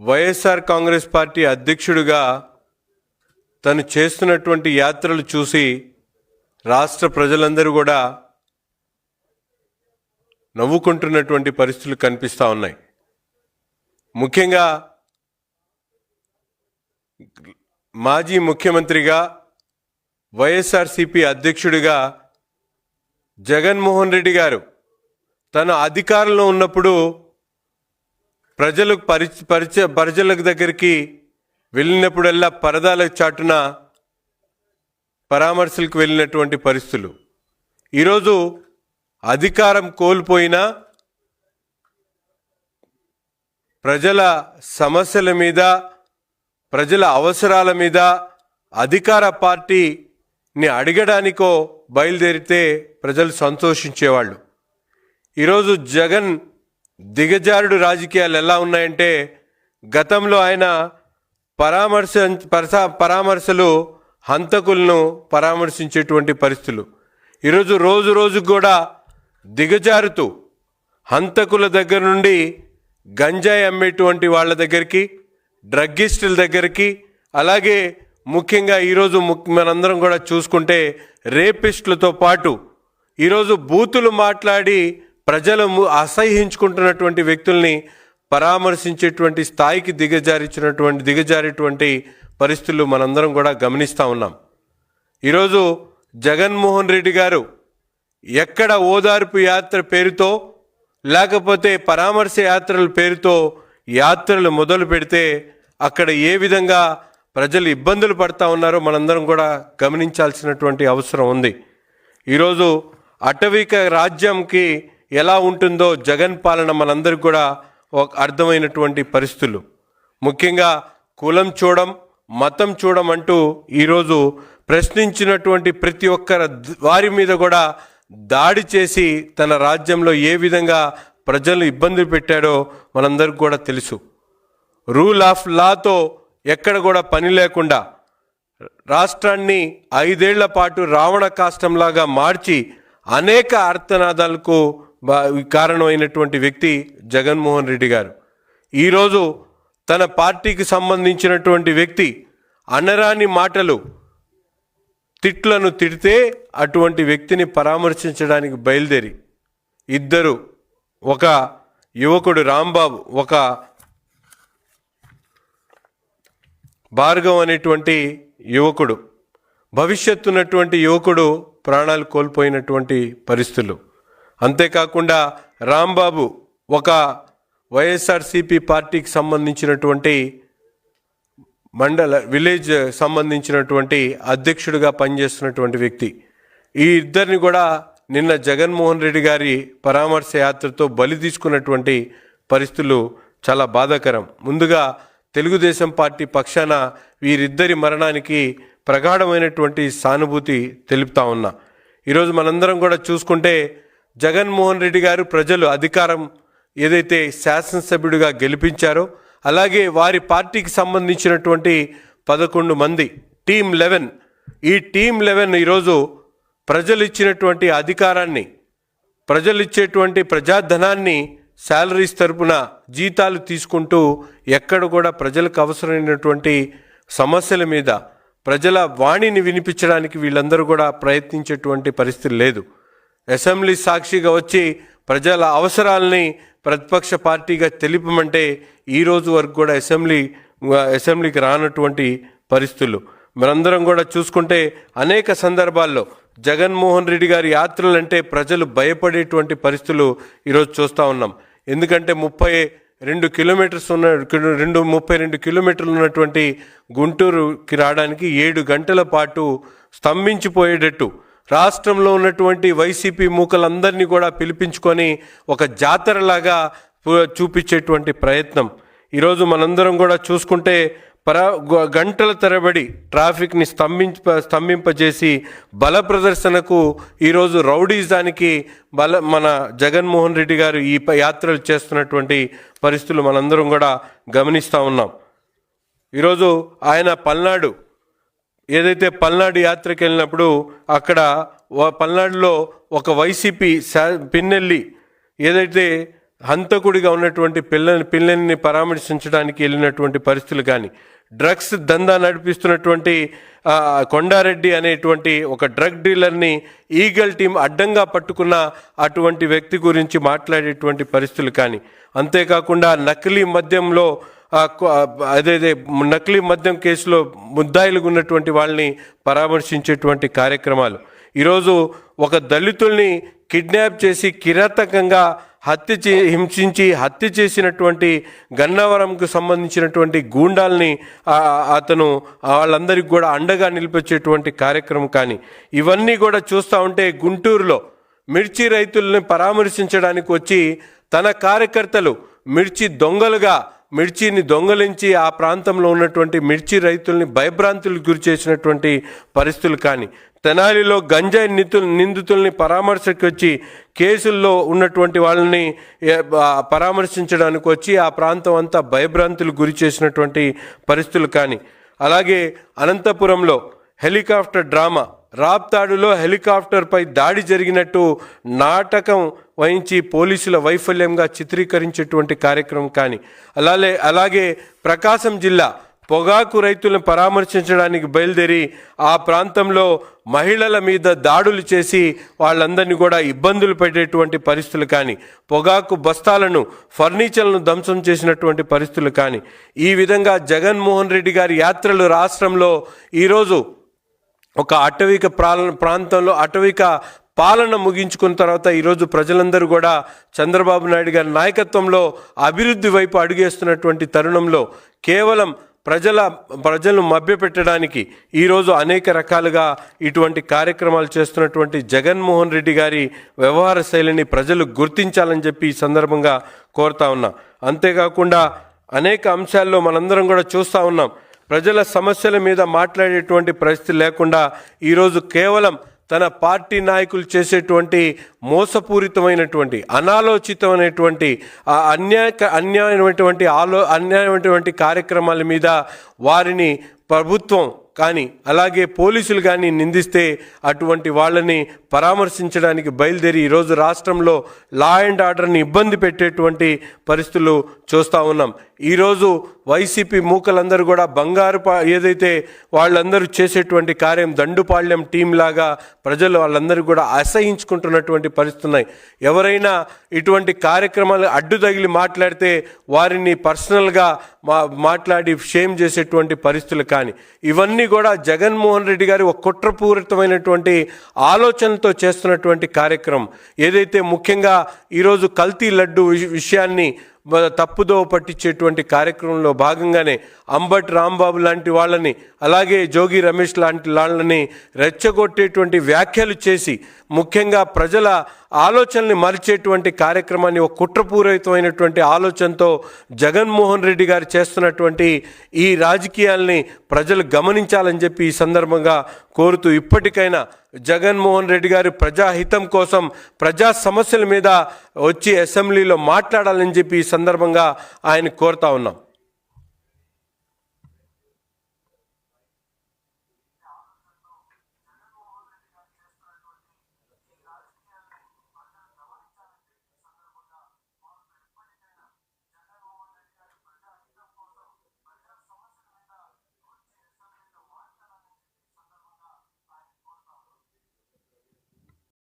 YSR Congress party అధ్యక్షుడిగా తను చేస్తున్నటువంటి యాత్రలు చూసి రాష్ట్ర ప్రజలందరూ కూడా నవ్వుకుంటున్నటువంటి పరిస్థితులు కనిపిస్తూ ఉన్నాయి. ముఖ్యంగా మాజీ ముఖ్యమంత్రిగా వైఎస్ఆర్సిపి అధ్యక్షుడిగా జగన్మోహన్ రెడ్డి గారు తన అధికారంలో ఉన్నప్పుడు ప్రజలకు పరిచ పరిచ ప్రజలకు దగ్గరికి వెళ్ళినప్పుడల్లా పరదాల చాటున పరామర్శలకు వెళ్ళినటువంటి పరిస్థితులు. ఈరోజు అధికారం కోల్పోయినా ప్రజల సమస్యల మీద ప్రజల అవసరాల మీద అధికార పార్టీని అడగడానికో బయలుదేరితే ప్రజలు సంతోషించేవాళ్ళు. ఈరోజు జగన్ దిగజారుడు రాజకీయాలు ఎలా ఉన్నాయంటే గతంలో ఆయన పరామర్శ పరస పరామర్శలు హంతకులను పరామర్శించేటువంటి పరిస్థితులు. ఈరోజు రోజు రోజుకు కూడా దిగజారుతూ హంతకుల దగ్గర నుండి గంజాయి అమ్మేటువంటి వాళ్ళ దగ్గరికి డ్రగ్గిస్టుల దగ్గరికి అలాగే ముఖ్యంగా ఈరోజు మనందరం కూడా చూసుకుంటే రేపిస్టులతో పాటు ఈరోజు బూతులు మాట్లాడి ప్రజలు అసహ్యించుకుంటున్నటువంటి వ్యక్తుల్ని పరామర్శించేటువంటి స్థాయికి దిగజారించినటువంటి దిగజారేటువంటి పరిస్థితులు మనందరం కూడా గమనిస్తూ ఉన్నాం. ఈరోజు జగన్మోహన్ రెడ్డి గారు ఎక్కడ ఓదార్పు యాత్ర పేరుతో లేకపోతే పరామర్శ యాత్రల పేరుతో యాత్రలు మొదలు పెడితే అక్కడ ఏ విధంగా ప్రజలు ఇబ్బందులు పడతా ఉన్నారో మనందరం కూడా గమనించాల్సినటువంటి అవసరం ఉంది. ఈరోజు అటవిక రాజ్యంకి ఎలా ఉంటుందో జగన్ పాలన మనందరికి కూడా ఒక అర్థమైనటువంటి పరిస్థితులు. ముఖ్యంగా కులం చూడం మతం చూడం అంటూ ఈరోజు ప్రశ్నించినటువంటి ప్రతి ఒక్కరి వారి మీద కూడా దాడి చేసి తన రాజ్యంలో ఏ విధంగా ప్రజలు ఇబ్బందులు పెట్టాడో మనందరికీ కూడా తెలుసు. రూల్ ఆఫ్ లాతో ఎక్కడ కూడా పని లేకుండా రాష్ట్రాన్ని ఐదేళ్ళ పాటు రావణ కాష్టంలాగా మార్చి అనేక అర్థనాదాలకు కారణమైనటువంటి వ్యక్తి జగన్మోహన్ రెడ్డి గారు. ఈరోజు తన పార్టీకి సంబంధించినటువంటి వ్యక్తి అనరాని మాటలు తిట్లను తిడితే అటువంటి వ్యక్తిని పరామర్శించడానికి బయలుదేరి. ఇద్దరు ఒక యువకుడు రాంబాబు ఒక భార్గవ్ అనేటువంటి యువకుడు. భవిష్యత్తు ఉన్నటువంటి యువకుడు ప్రాణాలు కోల్పోయినటువంటి పరిస్థితులు. అంతేకాకుండా రాంబాబు ఒక వైఎస్ఆర్సిపి పార్టీకి సంబంధించినటువంటి మండల విలేజ్ సంబంధించినటువంటి అధ్యక్షుడిగా పనిచేస్తున్నటువంటి వ్యక్తి. ఈ ఇద్దరిని కూడా నిన్న జగన్మోహన్ రెడ్డి గారి పరామర్శ యాత్రతో బలి తీసుకున్నటువంటి పరిస్థితులు చాలా బాధాకరం. ముందుగా తెలుగుదేశం పార్టీ పక్షాన వీరిద్దరి మరణానికి ప్రగాఢమైనటువంటి సానుభూతి తెలుపుతా ఉన్నా. ఈరోజు మనందరం కూడా చూసుకుంటే జగన్మోహన్ రెడ్డి గారు ప్రజలు అధికారం ఏదైతే శాసనసభ్యుడిగా గెలిపించారో అలాగే వారి పార్టీకి సంబంధించినటువంటి పదకొండు మంది టీం లెవెన్. ఈ టీం లెవెన్ ఈరోజు ప్రజలు ఇచ్చినటువంటి అధికారాన్ని ప్రజలు ఇచ్చేటువంటి ప్రజాధనాన్ని శాలరీస్ తరపున జీతాలు తీసుకుంటూ ఎక్కడ కూడా ప్రజలకు అవసరమైనటువంటి సమస్యల మీద ప్రజల వాణిని వినిపించడానికి వీళ్ళందరూ కూడా ప్రయత్నించేటువంటి పరిస్థితి లేదు. అసెంబ్లీ సాక్షిగా వచ్చి ప్రజల అవసరాలని ప్రతిపక్ష పార్టీగా తెలిపమంటే ఈరోజు వరకు కూడా అసెంబ్లీ అసెంబ్లీకి రానటువంటి పరిస్థితులు. మనందరం కూడా చూసుకుంటే అనేక సందర్భాల్లో జగన్మోహన్ రెడ్డి గారి యాత్రలంటే ప్రజలు భయపడేటువంటి పరిస్థితులు ఈరోజు చూస్తూ ఉన్నాం. ఎందుకంటే ముప్పై రెండు కిలోమీటర్స్ ఉన్న రెండు ముప్పై రెండు కిలోమీటర్లు ఉన్నటువంటి గుంటూరుకి రావడానికి ఏడు గంటల పాటు స్తంభించిపోయేటట్టు రాష్ట్రంలో ఉన్నటువంటి వైసీపీ మూకలందరినీ కూడా పిలిపించుకొని ఒక జాతరలాగా చూపించేటువంటి ప్రయత్నం. ఈరోజు మనందరం కూడా చూసుకుంటే పర గ- గంటల తరబడి ట్రాఫిక్ని స్తంభింప స్తంభింపజేసి బల ప్రదర్శనకు ఈరోజు రౌడీజానికి బల మన జగన్మోహన్ రెడ్డి గారు ఈ ప- యాత్రలు చేస్తున్నటువంటి పరిస్థితులు మనందరం కూడా గమనిస్తూ ఉన్నాం. ఈరోజు ఆయన పల్నాడు ఏదైతే పల్నాడు యాత్రకు వెళ్ళినప్పుడు అక్కడ పల్నాడులో ఒక వైసీపీ శా పిన్నెల్లి ఏదైతే హంతకుడిగా ఉన్నటువంటి పిల్లని పిల్లల్ని పరామర్శించడానికి వెళ్ళినటువంటి పరిస్థితులు కానీ డ్రగ్స్ దందా నడిపిస్తున్నటువంటి కొండారెడ్డి అనేటువంటి ఒక డ్రగ్ డీలర్ని ఈగల్ టీం అడ్డంగా పట్టుకున్న అటువంటి వ్యక్తి గురించి మాట్లాడేటువంటి పరిస్థితులు కానీ అంతేకాకుండా నకిలీ మద్యంలో అదేదే నకిలీ మద్యం కేసులో ముద్దాయిలుగా ఉన్నటువంటి వాళ్ళని పరామర్శించేటువంటి కార్యక్రమాలు. ఈరోజు ఒక దళితుల్ని కిడ్నాప్ చేసి కిరాతకంగా హత్య చే హింసించి హత్య చేసినటువంటి గన్నవరంకు సంబంధించినటువంటి గూండాల్ని అతను వాళ్ళందరికీ కూడా అండగా నిలిపించేటువంటి కార్యక్రమం కానీ ఇవన్నీ కూడా చూస్తూ ఉంటే గుంటూరులో మిర్చి రైతుల్ని పరామర్శించడానికి వచ్చి తన కార్యకర్తలు మిర్చి దొంగలుగా మిర్చిని దొంగలించి ఆ ప్రాంతంలో ఉన్నటువంటి మిర్చి రైతుల్ని భయభ్రాంతులకు గురి చేసినటువంటి పరిస్థితులు కానీ తెనాలిలో గంజాయి నితులు నిందితుల్ని పరామర్శకు వచ్చి కేసుల్లో ఉన్నటువంటి వాళ్ళని పరామర్శించడానికి వచ్చి ఆ ప్రాంతం అంతా భయభ్రాంతులకు గురి చేసినటువంటి పరిస్థితులు కానీ అలాగే అనంతపురంలో హెలికాప్టర్ డ్రామా రాప్తాడులో హెలికాప్టర్పై దాడి జరిగినట్టు నాటకం వహించి పోలీసుల వైఫల్యంగా చిత్రీకరించేటువంటి కార్యక్రమం కానీ అలాగే అలాగే ప్రకాశం జిల్లా పొగాకు రైతులను పరామర్శించడానికి బయలుదేరి ఆ ప్రాంతంలో మహిళల మీద దాడులు చేసి వాళ్ళందరినీ కూడా ఇబ్బందులు పెట్టేటువంటి పరిస్థితులు కానీ పొగాకు బస్తాలను ఫర్నిచర్లను ధ్వంసం చేసినటువంటి పరిస్థితులు కానీ ఈ విధంగా జగన్మోహన్ రెడ్డి గారి యాత్రలు రాష్ట్రంలో ఈరోజు ఒక అటవిక ప్రాల ప్రాంతంలో అటవిక పాలన ముగించుకున్న తర్వాత ఈరోజు ప్రజలందరూ కూడా చంద్రబాబు నాయుడు గారి నాయకత్వంలో అభివృద్ధి వైపు అడుగేస్తున్నటువంటి తరుణంలో కేవలం ప్రజల ప్రజలను మభ్యపెట్టడానికి ఈరోజు అనేక రకాలుగా ఇటువంటి కార్యక్రమాలు చేస్తున్నటువంటి జగన్మోహన్ రెడ్డి గారి వ్యవహార శైలిని ప్రజలు గుర్తించాలని చెప్పి ఈ సందర్భంగా కోరుతా ఉన్నా. అంతేకాకుండా అనేక అంశాల్లో మనందరం కూడా చూస్తూ ఉన్నాం. ప్రజల సమస్యల మీద మాట్లాడేటువంటి పరిస్థితి లేకుండా ఈరోజు కేవలం తన పార్టీ నాయకులు చేసేటువంటి మోసపూరితమైనటువంటి అనాలోచితమైనటువంటి ఆ అన్యాయ అన్యాయమైనటువంటి ఆలో అన్యాయమైనటువంటి కార్యక్రమాల మీద వారిని ప్రభుత్వం కానీ అలాగే పోలీసులు కానీ నిందిస్తే అటువంటి వాళ్ళని పరామర్శించడానికి బయలుదేరి ఈరోజు రాష్ట్రంలో లా అండ్ ఆర్డర్ని ఇబ్బంది పెట్టేటువంటి పరిస్థితులు చూస్తూ ఉన్నాం. ఈరోజు వైసీపీ మూకలందరూ కూడా బంగారు పా ఏదైతే వాళ్ళందరూ చేసేటువంటి కార్యం దండుపాళ్యం టీం లాగా ప్రజలు వాళ్ళందరూ కూడా అసహించుకుంటున్నటువంటి పరిస్థితి ఉన్నాయి. ఎవరైనా ఇటువంటి కార్యక్రమాలు అడ్డు తగిలి మాట్లాడితే వారిని పర్సనల్గా మా మాట్లాడి షేమ్ చేసేటువంటి పరిస్థితులు కానీ ఇవన్నీ కూడా జగన్మోహన్ రెడ్డి గారి ఒక కుట్రపూరితమైనటువంటి ఆలోచనతో చేస్తున్నటువంటి కార్యక్రమం. ఏదైతే ముఖ్యంగా ఈరోజు కల్తీ లడ్డు విషయాన్ని తప్పుదో తప్పుదోవ పట్టించేటువంటి కార్యక్రమంలో భాగంగానే అంబట్ రాంబాబు లాంటి వాళ్ళని అలాగే జోగి రమేష్ లాంటి వాళ్ళని రెచ్చగొట్టేటువంటి వ్యాఖ్యలు చేసి ముఖ్యంగా ప్రజల ఆలోచనల్ని మరిచేటువంటి కార్యక్రమాన్ని ఒక కుట్రపూరితమైనటువంటి ఆలోచనతో జగన్మోహన్ రెడ్డి గారు చేస్తున్నటువంటి ఈ రాజకీయాల్ని ప్రజలు గమనించాలని చెప్పి ఈ సందర్భంగా కోరుతూ ఇప్పటికైనా జగన్మోహన్ రెడ్డి గారు ప్రజాహితం కోసం ప్రజా సమస్యల మీద వచ్చి అసెంబ్లీలో మాట్లాడాలని చెప్పి ఈ సందర్భంగా ఆయన కోరుతా ఉన్నాం.